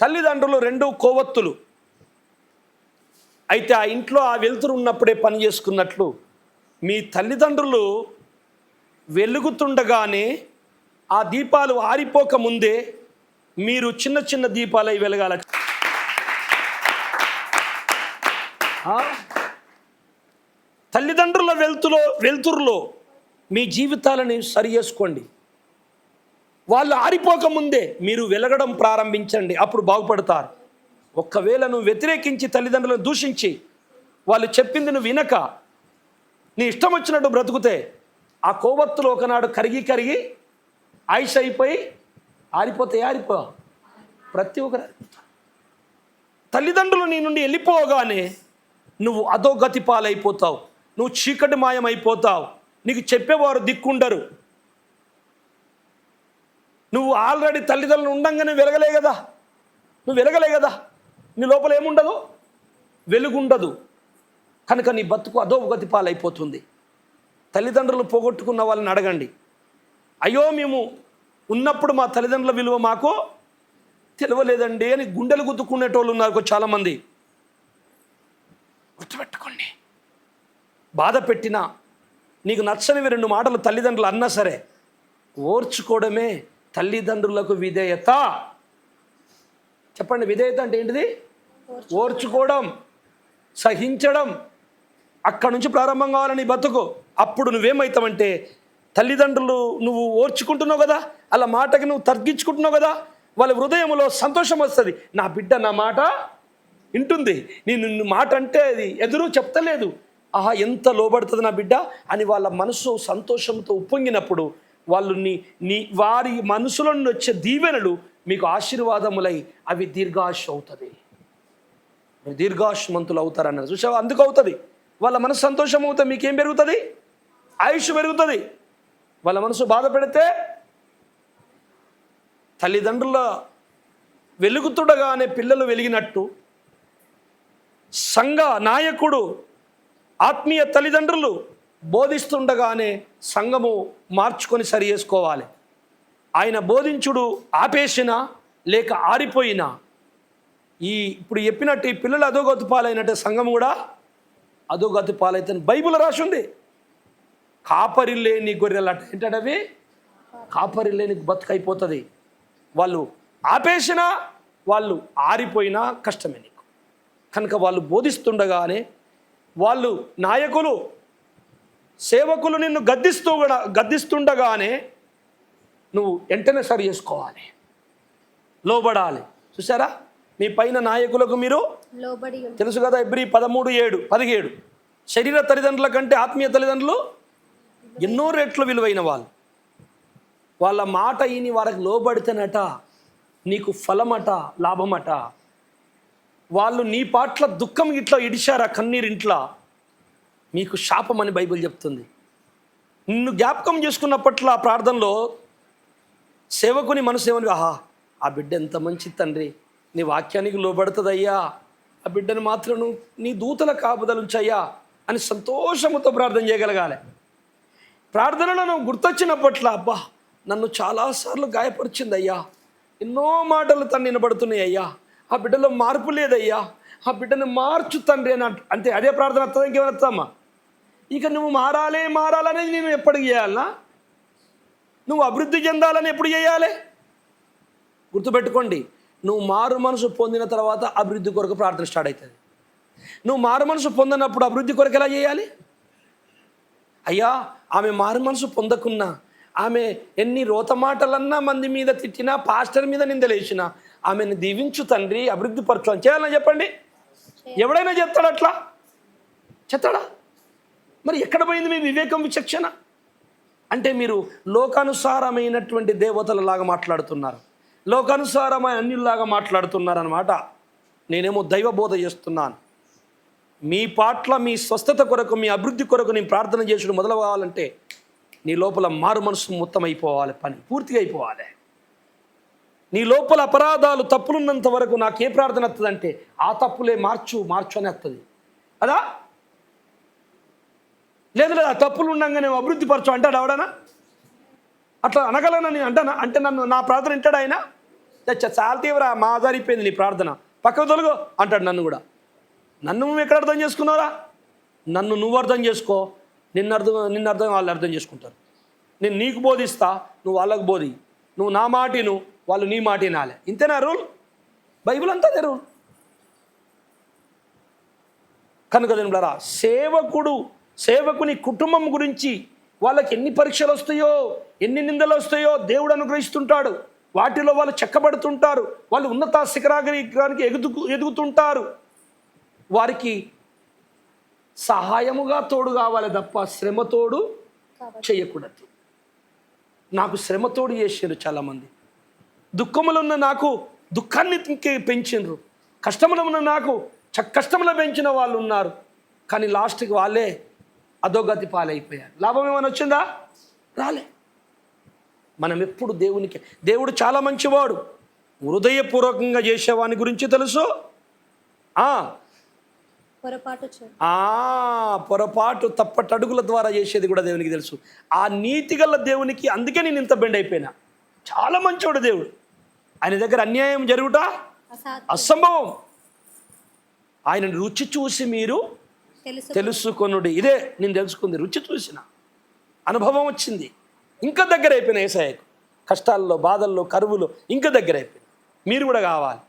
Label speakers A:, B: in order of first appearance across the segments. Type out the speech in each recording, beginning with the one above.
A: తల్లిదండ్రులు రెండు కోవత్తులు అయితే ఆ ఇంట్లో ఆ వెలుతురు ఉన్నప్పుడే పని చేసుకున్నట్లు మీ తల్లిదండ్రులు వెలుగుతుండగానే ఆ దీపాలు ఆరిపోక ముందే మీరు చిన్న చిన్న దీపాలై వెలగాల. తల్లిదండ్రుల వెలుతులో వెలుతురులో మీ జీవితాలని సరి చేసుకోండి. వాళ్ళు ఆరిపోక ముందే మీరు వెలగడం ప్రారంభించండి. అప్పుడు బాగుపడతారు. ఒక్కవేళ నువ్వు వ్యతిరేకించి తల్లిదండ్రులను దూషించి వాళ్ళు చెప్పింది నువ్వు వినక నీ ఇష్టం వచ్చినట్టు బ్రతుకుతే ఆ కోవత్తులు ఒకనాడు కరిగి కరిగి ఆయుష్ అయిపోయి ఆరిపోతే ఆరిపో. ప్రతి ఒక్కరు తల్లిదండ్రులు నీ నుండి వెళ్ళిపోగానే నువ్వు అధోగతి పాలైపోతావు నువ్వు చీకటి మాయం అయిపోతావు నీకు చెప్పేవారు దిక్కుండరు. నువ్వు ఆల్రెడీ తల్లిదండ్రులు ఉండంగానే వెలగలే కదా? నువ్వు వెలగలే కదా? నీ లోపల ఏముండదు? వెలుగుండదు. కనుక నీ బతుకు అధోగతి పాలైపోతుంది. తల్లిదండ్రులు పోగొట్టుకున్న వాళ్ళని అడగండి. అయ్యో మేము ఉన్నప్పుడు మా తల్లిదండ్రుల విలువ మాకు తెలియలేదండి అని గుండెలు గుద్దుకునేటోళ్ళు ఉన్నారు చాలామంది. గుర్తుపెట్టుకోండి. బాధ పెట్టినా నీకు నచ్చనివి రెండు మాటలు తల్లిదండ్రులు అన్నా సరే ఓర్చుకోవడమే తల్లిదండ్రులకు విధేయత. చెప్పండి విధేయత అంటే ఏంటిది? ఓర్చుకోవడం సహించడం. అక్కడ నుంచి ప్రారంభం కావాలని బతుకు. అప్పుడు నువ్వేమవుతావంటే తల్లిదండ్రులు నువ్వు ఓర్చుకుంటున్నావు కదా అలా మాటకి నువ్వు తగ్గించుకుంటున్నావు కదా వాళ్ళ హృదయంలో సంతోషం వస్తుంది. నా బిడ్డ నా మాట వింటుంది. నేను నిన్ను మాట అంటే అది ఎదురు చెప్తలేదు. ఆహా ఎంత లోబడుతుంది నా బిడ్డ అని వాళ్ళ మనసు సంతోషంతో ఉప్పొంగినప్పుడు వాళ్ళు నీ నీ వారి మనసులో నుండి వచ్చే దీవెనలు మీకు ఆశీర్వాదములై అవి దీర్ఘాష అవుతుంది మీరు అవుతారన్నారు. చూసావా అందుకు అవుతుంది. వాళ్ళ మనసు సంతోషం అవుతుంది మీకేం పెరుగుతుంది? ఆయుష్ పెరుగుతుంది. వాళ్ళ మనసు బాధ పెడితే తల్లిదండ్రుల వెలుగుతుండగానే పిల్లలు వెలిగినట్టు సంఘ నాయకుడు ఆత్మీయ తల్లిదండ్రులు బోధిస్తుండగానే సంఘము మార్చుకొని సరి చేసుకోవాలి. ఆయన బోధించుడు ఆపేసినా లేక ఆరిపోయినా ఈ ఇప్పుడు చెప్పినట్టు ఈ పిల్లలు అధోగతి పాలైనట్టు సంఘం కూడా అధోగతి పాలైతే బైబిల్ రాసి ఉంది కాపరి లేని గొర్రెలట ఏంటవి కాపరి లేని బతుకైపోతుంది. వాళ్ళు ఆపేసినా వాళ్ళు ఆరిపోయినా కష్టమే నీకు. కనుక వాళ్ళు బోధిస్తుండగానే వాళ్ళు నాయకులు సేవకులు నిన్ను గద్దిస్తూ కూడా గద్దిస్తుండగానే నువ్వు వెంటనే సరి చేసుకోవాలి. లోబడాలి. చూసారా మీ పైన నాయకులకు మీరు. తెలుసు కదా ఎబ్రి పదమూడు ఏడు పదిహేడు. శరీర తల్లిదండ్రుల కంటే ఆత్మీయ తల్లిదండ్రులు ఎన్నో రెట్లు విలువైన వాళ్ళు. వాళ్ళ మాట ఈని వారికి లోబడితేనట నీకు ఫలమట లాభమట. వాళ్ళు నీ పాట్ల దుఃఖం ఇట్లా ఇడిచారా కన్నీరింట్లా? మీకు శాపం అని బైబిల్ చెప్తుంది. నిన్ను జ్ఞాపకం చేసుకున్నప్పట్లో ఆ ప్రార్థనలో సేవకుని మనసు ఏమని ఆహా ఆ బిడ్డ ఎంత మంచి తండ్రి. నీ వాక్యానికి లోబడుతుందయ్యా. ఆ బిడ్డను మాత్రం నీ దూతల కాపుదలుంచయ్యా అని సంతోషముతో ప్రార్థన చేయగలగాలి. ప్రార్థనలో నువ్వు గుర్తొచ్చినప్పట్ల అబ్బా నన్ను చాలాసార్లు గాయపరిచింది అయ్యా ఎన్నో మాటలు తను వినబడుతున్నాయి అయ్యా ఆ బిడ్డలో మార్పు లేదయ్యా. ఆ బిడ్డను మార్చు తండ్రి అని అంతే అదే ప్రార్థన వస్తుందా ఇంకేమైనా వస్తామా ఇక నువ్వు మారాలి మారాలనేది నేను ఎప్పటికి చేయాలనా? నువ్వు అభివృద్ధి చెందాలని ఎప్పుడు చేయాలి? గుర్తుపెట్టుకోండి నువ్వు మారు మనసు పొందిన తర్వాత అభివృద్ధి కొరకు ప్రార్థన స్టార్ట్ అవుతుంది నువ్వు మారు మనసు పొందినప్పుడు అభివృద్ధి కొరకు ఎలా చేయాలి? అయ్యా ఆమె మారు మనసు పొందకున్నా ఆమె ఎన్ని రోత మాటలన్నా మంది మీద తిట్టినా పాస్టర్ మీద నిందలేసినా ఆమెను దీవించు తండ్రి అభివృద్ధి పరచాలని చేయాలని చెప్పండి? ఎవడైనా చెప్తాడు అట్లా? చెప్తాడా? మరి ఎక్కడ పోయింది మీ వివేకం విచక్షణ? అంటే మీరు లోకానుసారమైనటువంటి దేవతలలాగా మాట్లాడుతున్నారు. లోకానుసారమైన అన్యుల్లాగా మాట్లాడుతున్నారనమాట నేనేమో దైవబోధ చేస్తున్నాను. మీ పాట్ల మీ స్వస్థత కొరకు మీ అభివృద్ధి కొరకు నేను ప్రార్థన చేసుడు మొదలు కావాలంటే నీ లోపల మారు మనసు మొత్తం అయిపోవాలి పని పూర్తిగా అయిపోవాలి. నీ లోపల అపరాధాలు తప్పులున్నంత వరకు నాకు ఏ ప్రార్థన వస్తుందంటే ఆ తప్పులే మార్చు మార్చు అని వస్తుంది అదా? లేదు లేదా ఆ తప్పులు ఉండగానే అభివృద్ధి పరచు అంటాడు ఎవడనా అట్లా అనగలనా నేను అంటానా? అంటే నన్ను నా ప్రార్థన వింటాడు ఆయన? చాలా తీవ్ర మా ఆధారిపోయింది నీ ప్రార్థన. పక్కకు తొలగో అంటాడు నన్ను కూడా. నన్ను నువ్వు ఎక్కడ అర్థం చేసుకున్నావురా? నన్ను నువ్వు అర్థం చేసుకో. నిన్ను అర్థం నిన్ను అర్థం వాళ్ళు అర్థం చేసుకుంటారు. నేను నీకు బోధిస్తా నువ్వు వాళ్ళకు బోధి. నువ్వు నా మాటిను వాళ్ళు నీ మాట వినాలి. ఇంతేనా రూల్? బైబిల్ అంతా అదే రూల్. కనుక దేవులారా సేవకుడు సేవకుని కుటుంబం గురించి వాళ్ళకి ఎన్ని పరీక్షలు వస్తాయో ఎన్ని నిందలు వస్తాయో దేవుడు అనుగ్రహిస్తుంటాడు. వాటిలో వాళ్ళు చెక్కబడుతుంటారు. వాళ్ళు ఉన్నత శిఖరాగ్రహానికి ఎదుగు ఎదుగుతుంటారు. వారికి సహాయముగా తోడు కావాలి తప్ప శ్రమ తోడు చేయకూడదు. నాకు శ్రమ తోడు చేసారు చాలామంది. దుఃఖములో ఉన్న నాకు దుఃఖాన్ని ఇంకే పెంచిండ్రు కష్టములో ఉన్న నాకు చ- కష్టములో పెంచిన వాళ్ళు ఉన్నారు కానీ లాస్ట్కి వాళ్ళే అధోగతి పాలైపోయారు. లాభం ఏమైనా వచ్చిందా? రాలే. మనం ఎప్పుడు దేవునికి దేవుడు చాలా మంచివాడు. హృదయపూర్వకంగా చేసేవాని గురించి తెలుసు? ఆ,
B: పొరపాటు
A: తప్పటడుగుల ద్వారా చేసేది కూడా దేవునికి తెలుసు. ఆ నీతిగల దేవునికి అందుకే నేను ఇంత బెండ్ అయిపోయినా చాలా మంచోడు దేవుడు. ఆయన దగ్గర అన్యాయం జరుగుట అసంభవం. ఆయన రుచి చూసి మీరు
B: తెలుసు
A: తెలుసుకొనుడి. ఇదే నేను తెలుసుకుంది. రుచి చూసిన అనుభవం వచ్చింది. ఇంకా దగ్గర అయిపోయిన ఏసాయకు కష్టాల్లో బాధల్లో కరువులో ఇంకా దగ్గర అయిపోయింది మీరు కూడా కావాలి.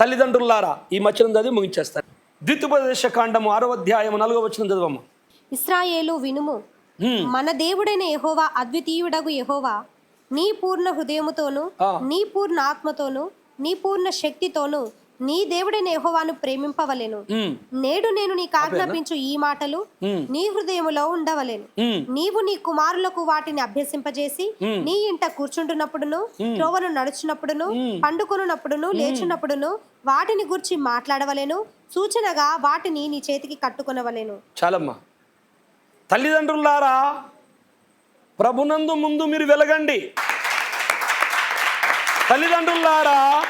A: తల్లిదండ్రులారా ఈ మచ్చనం చదివి ముగించేస్తారు. ద్వితీయోపదేశ కాండము ఆరో అధ్యాయము నాలుగో వచ్చిన చదవమ్మ
B: ఇస్రాయేలు వినుము. మన దేవుడైన యెహోవా అద్వితీయుడగు యెహోవా నీ పూర్ణ హృదయముతోను. నీ పూర్ణ ఆత్మతోను నీ పూర్ణ శక్తితోను నీ దేవుడైన యెహోవాను ప్రేమింపవలెను. నేడు నేను నీకు ఆజ్ఞాపించు ఈ మాటలు నీ హృదయములో ఉండవలెను. నీవు నీ కుమారులకు వాటిని అభ్యసింపజేసి నీ ఇంట కూర్చుంటున్నప్పుడును త్రోవను నడుచున్నప్పుడును పండుకొనున్నప్పుడును లేచున్నప్పుడును వాటిని గురించి మాట్లాడవలెను సూచనగా వాటిని నీ చేతికి కట్టుకొనవలెను.
A: చాలమ్మా. తల్లిదండ్రులారా ప్రభునందు ముందు మీరు వెలగండి. తల్లిదండ్రులారా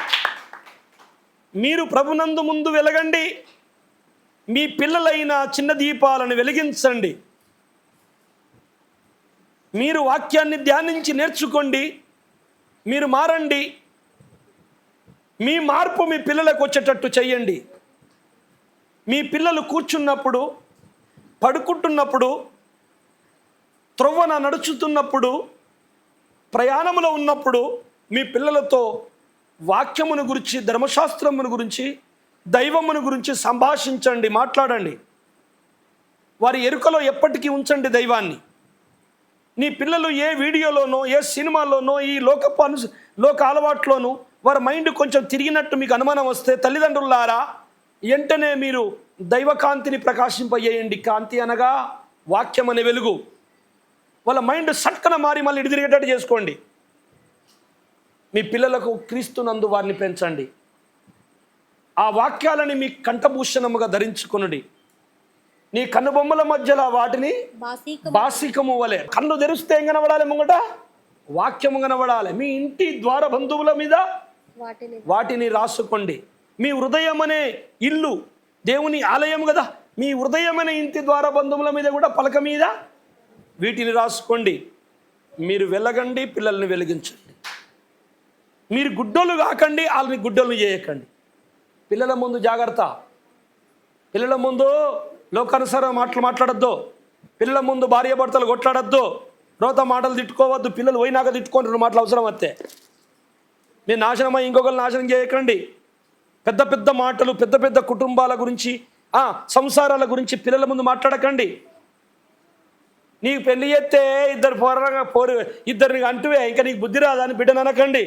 A: మీరు ప్రభునందు ముందు వెలగండి. మీ పిల్లలైన చిన్న దీపాలను వెలిగించండి. మీరు వాక్యాన్ని ధ్యానించి నేర్చుకోండి. మీరు మారండి. మీ మార్పు మీ పిల్లలకు వచ్చేటట్టు చేయండి మీ పిల్లలు కూర్చున్నప్పుడు పడుకుంటున్నప్పుడు త్రొవ్వన నడుచుతున్నప్పుడు ప్రయాణములో ఉన్నప్పుడు మీ పిల్లలతో వాక్యమును గురించి ధర్మశాస్త్రమును గురించి దైవమును గురించి సంభాషించండి మాట్లాడండి. వారి ఎరుకలో ఎప్పటికీ ఉంచండి దైవాన్ని. నీ పిల్లలు ఏ వీడియోలోనో ఏ సినిమాలోనో ఈ లోకపు అను లోక అలవాట్లోనూ వారి మైండ్ కొంచెం తిరిగినట్టు మీకు అనుమానం వస్తే తల్లిదండ్రులారా వెంటనే మీరు దైవకాంతిని ప్రకాశింపజేయండి. కాంతి అనగా వాక్యం అనే వెలుగు. వాళ్ళ మైండ్ సట్కన మారి మళ్ళీ ఇటు తిరిగేటట్టు చేసుకోండి. మీ పిల్లలకు క్రీస్తునందు వారిని పెంచండి. ఆ వాక్యాలని మీ కంఠభూషణముగా ధరించుకొనుడి. నీ కన్నుబొమ్మల మధ్యలో వాటిని
B: బాసీక
A: బాసికము వలె. కన్ను తెరిస్తే ఏం కనబడాలి ముంగట? వాక్యము కనబడాలి. మీ ఇంటి ద్వార బంధువుల మీద
B: వాటిని.
A: వాటిని రాసుకోండి. మీ హృదయం అనే ఇల్లు దేవుని ఆలయం కదా. మీ హృదయం అనే ఇంటి ద్వార బంధువుల మీద కూడా పలక మీద వీటిని రాసుకోండి. మీరు వెలగండి పిల్లల్ని వెలిగించండి. మీరు గుడ్డోలు కాకండి వాళ్ళని గుడ్డలు చేయకండి. పిల్లల ముందు జాగ్రత్త. పిల్లల ముందు లోకానుసార మాటలు మాట్లాడద్దు. పిల్లల ముందు భార్య భర్తలు కొట్లాడద్దు. రోత మాటలు తిట్టుకోవద్దు. పిల్లలు పోయినాక తిట్టుకోండి రెండు మాటలు అవసరం వస్తే మీరు నాశనమై ఇంకొకరు నాశనం చేయకండి. పెద్ద పెద్ద మాటలు పెద్ద పెద్ద కుటుంబాల గురించి సంసారాల గురించి పిల్లల ముందు మాట్లాడకండి. నీకు పెళ్ళి చేస్తే ఇద్దరు పోరగా పోరు ఇద్దరిని అంటువే ఇంకా నీకు బుద్ధి రాదని బిడ్డను అనకండి.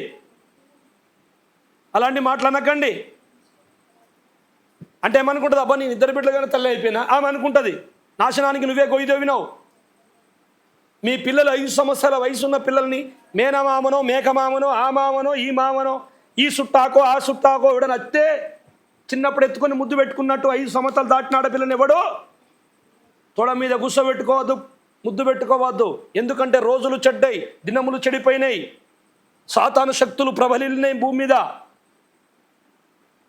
A: అలాంటి మాటలు అనకండి. అంటే ఏమనుకుంటుంది? అబ్బా నేను ఇద్దరు బిడ్డలుగానే తల్లి అయిపోయినా? ఆమె అనుకుంటుంది నాశనానికి నువ్వే కొయ్యి మీ పిల్లలు ఐదు సంవత్సరాల వయసు ఉన్న పిల్లల్ని మేనమామనో మేకమామనో ఆ మామనో ఈ మామనో ఈ సుట్టాకో ఆ సుట్టాకో ఎవడని అత్తే చిన్నప్పుడు ఎత్తుకొని ముద్దు పెట్టుకున్నట్టు ఐదు సంవత్సరాలు దాటిన ఆడపిల్లని ఎవడో తొడ మీద గుస్సబెట్టుకోవద్దు ముద్దు పెట్టుకోవద్దు. ఎందుకంటే రోజులు చెడ్డాయి దినములు చెడిపోయినాయి. సాతాను శక్తులు ప్రబలినాయి భూమి మీద.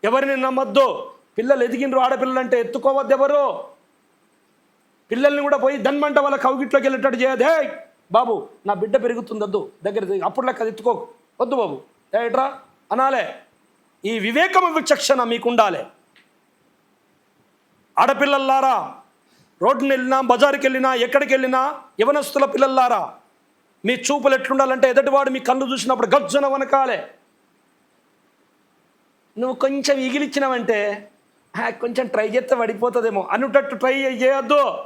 A: ఎవరిని నమ్మద్దు? పిల్లలు ఎదిగినరు ఆడపిల్లలు అంటే ఎత్తుకోవద్దు ఎవరు? పిల్లల్ని కూడా పోయి దన్మంట వాళ్ళ కౌగిట్లోకి వెళ్ళేటట్టు చేయదే బాబు నా బిడ్డ పెరుగుతుందద్దు దగ్గర అప్పుడు లెక్క ఎత్తుకోకు వద్దు బాబు. ఏట్రా అనాలే. ఈ వివేకము విచక్షణ మీకు ఉండాలి. ఆడపిల్లల్లారా రోడ్డుని వెళ్ళినా బజారుకి వెళ్ళినా ఎక్కడికి వెళ్ళినా యవనస్తుల పిల్లల్లారా మీ చూపులు ఎట్లుండాలంటే ఎదటివాడు మీ కళ్ళు చూసినప్పుడు గజ్జన వనకాలే. నువ్వు కొంచెం ఇగిలిచ్చినావంటే కొంచెం ట్రై చేస్తే పడిపోతుందేమో. అనుటట్టు ట్రై చేయొద్దు.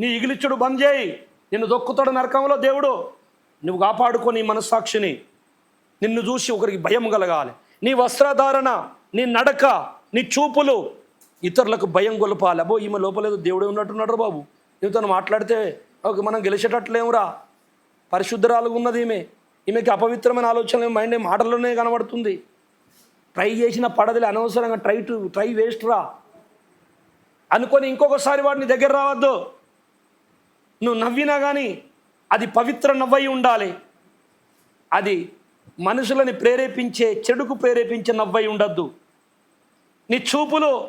A: నీ ఇగిలిచ్చుడు బంద్ చేయి. నిన్ను దొక్కుతాడు నరకంలో దేవుడు. నువ్వు కాపాడుకో నీ మనస్సాక్షిని. నిన్ను చూసి ఒకరికి భయం కలగాలి. నీ వస్త్రధారణ నీ నడక నీ చూపులు ఇతరులకు భయం గొలపాలి. అబ్బో ఈమె లోపలేదు దేవుడే ఉన్నట్టున్నాడు బాబు. బాబు తను మాట్లాడితే ఒక మనం గెలిచేటట్లేమురా. పరిశుద్ధరాలుగా ఉన్నది ఈమె. ఈమెకి అపవిత్రమైన ఆలోచనలు మైండ్ మాటల్లోనే కనబడుతుంది. ట్రై చేసిన పడదలే అనవసరంగా ట్రై టు ట్రై వేస్ట్ రా. అనుకొని ఇంకొకసారి వాడిని దగ్గర రావద్దు. నువ్వు నవ్వినా కానీ అది పవిత్ర నవ్వై ఉండాలి. అది మనుషులని ప్రేరేపించే చెడుకు ప్రేరేపించే నవ్వై ఉండద్దు. నీ చూపులో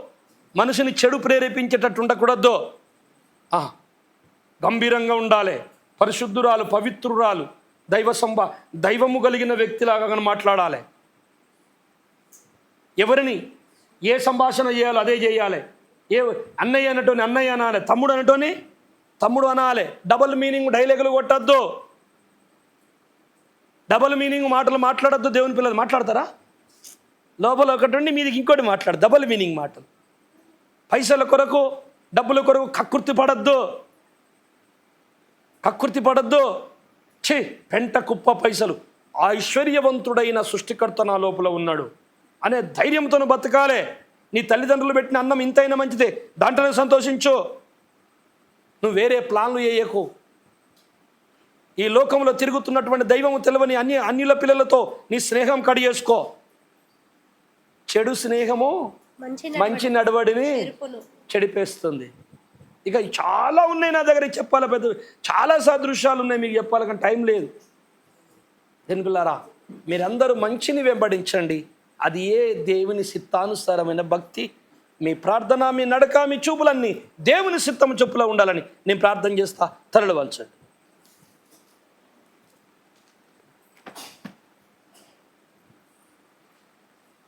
A: మనిషిని చెడు ప్రేరేపించేటట్టు ఉండకూడదు గంభీరంగా ఉండాలి. పరిశుద్ధురాలు పవిత్రురాలు దైవ సంభా దైవము కలిగిన వ్యక్తిలాగా మాట్లాడాలి. ఎవరిని ఏ సంభాషణ చేయాలో అదే చేయాలి. ఏ అన్నయ్య అనటోని అన్నయ్య అనాలి. తమ్ముడు అనటోని తమ్ముడు అనాలి. డబుల్ మీనింగ్ డైలాగులు కొట్టద్దు. డబుల్ మీనింగ్ మాటలు మాట్లాడద్దు దేవుని పిల్లలు. మాట్లాడతారా? లోపల ఒకటి ఉండి మీదికి ఇంకోటి మాట్లాడు. డబుల్ మీనింగ్ మాటలు. పైసల కొరకు డబ్బుల కొరకు కక్కుర్తి పడద్దు. కక్కుర్తి పడద్దు. ఛీ పెంట కుప్ప పైసలు. ఆ ఐశ్వర్యవంతుడైన సృష్టికర్త నా లోపల ఉన్నాడు. అనే ధైర్యంతో బతకాలే. నీ తల్లిదండ్రులు పెట్టిన అన్నం ఇంతైనా మంచిదే. దాంట్లోనే సంతోషించు. నువ్వు వేరే ప్లాన్లు వేయకు. ఈ లోకంలో తిరుగుతున్నటువంటి దైవము తెలవని అన్ని అన్యుల పిల్లలతో నీ స్నేహం కడిగేసుకో. చెడు స్నేహము
B: మంచి
A: నడవడిని చెడిపేస్తుంది. ఇక చాలా ఉన్నాయి నా దగ్గర చెప్పాలి పెద్ద చాలా సాదృశ్యాలు ఉన్నాయి మీకు చెప్పాలి కానీ టైం లేదు. వెనుకలారా మీరందరూ మంచిని వెంబడించండి. అది ఏ దేవుని సిత్తానుసారమైన భక్తి? మీ ప్రార్థన మీ నడక మీ చూపులన్నీ దేవుని సిత్తము చెప్పులో ఉండాలని నేను ప్రార్థన చేస్తా తరలివలచండి.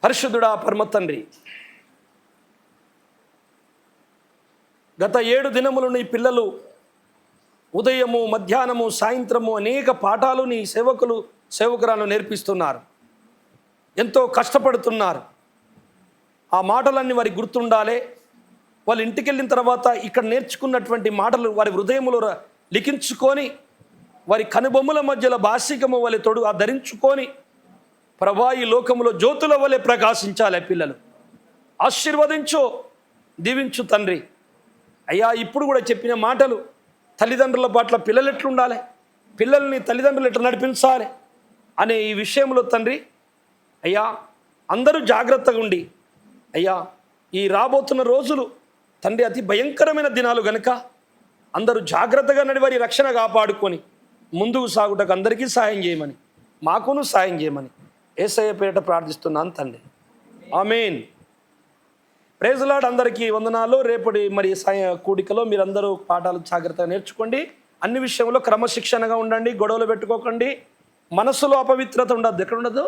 A: పరిశుద్ధుడా పరమ తండ్రి గత ఏడు దినములు నీ పిల్లలు ఉదయము మధ్యాహ్నము సాయంత్రము అనేక పాఠాలు నీ సేవకులు సేవకురాలు నేర్పిస్తున్నారు. ఎంతో కష్టపడుతున్నారు. ఆ మాటలన్నీ వారికి గుర్తుండాలి. వాళ్ళు ఇంటికి వెళ్ళిన తర్వాత ఇక్కడ నేర్చుకున్నటువంటి మాటలు వారి హృదయములో లిఖించుకొని వారి కనుబొమ్మల మధ్యలో భాషికము వలె తొడు ఆ ధరించుకొని ప్రభా ఈ లోకములో జ్యోతుల వలె ప్రకాశించాలి పిల్లలు. ఆశీర్వదించు దీవించు తండ్రి. అయ్యా ఇప్పుడు కూడా చెప్పిన మాటలు తల్లిదండ్రుల పట్ల పిల్లలు ఎట్లుండాలి? పిల్లల్ని తల్లిదండ్రులు ఎట్లా నడిపించాలి అనే ఈ విషయంలో తండ్రి అయ్యా అందరూ జాగ్రత్తగా ఉండి అయ్యా ఈ రాబోతున్న రోజులు తండ్రి అతి భయంకరమైన దినాలు గనుక అందరూ జాగ్రత్తగా నడివారి రక్షణ కాపాడుకొని ముందుకు సాగుటకు అందరికీ సాయం చేయమని మాకును సాయం చేయమని ఏసయ్య పేరిట ప్రార్థిస్తున్నాను తండ్రి. ఆమెన్. ప్రేజలాడ్ అందరికీ వందనాలు. రేపటి మరి సాయ కూడికలో మీరందరూ పాఠాలు జాగ్రత్తగా నేర్చుకోండి. అన్ని విషయంలో క్రమశిక్షణగా ఉండండి గొడవలు పెట్టుకోకండి. మనసులో అపవిత్రత ఉండదు ఎక్కడ ఉండదు?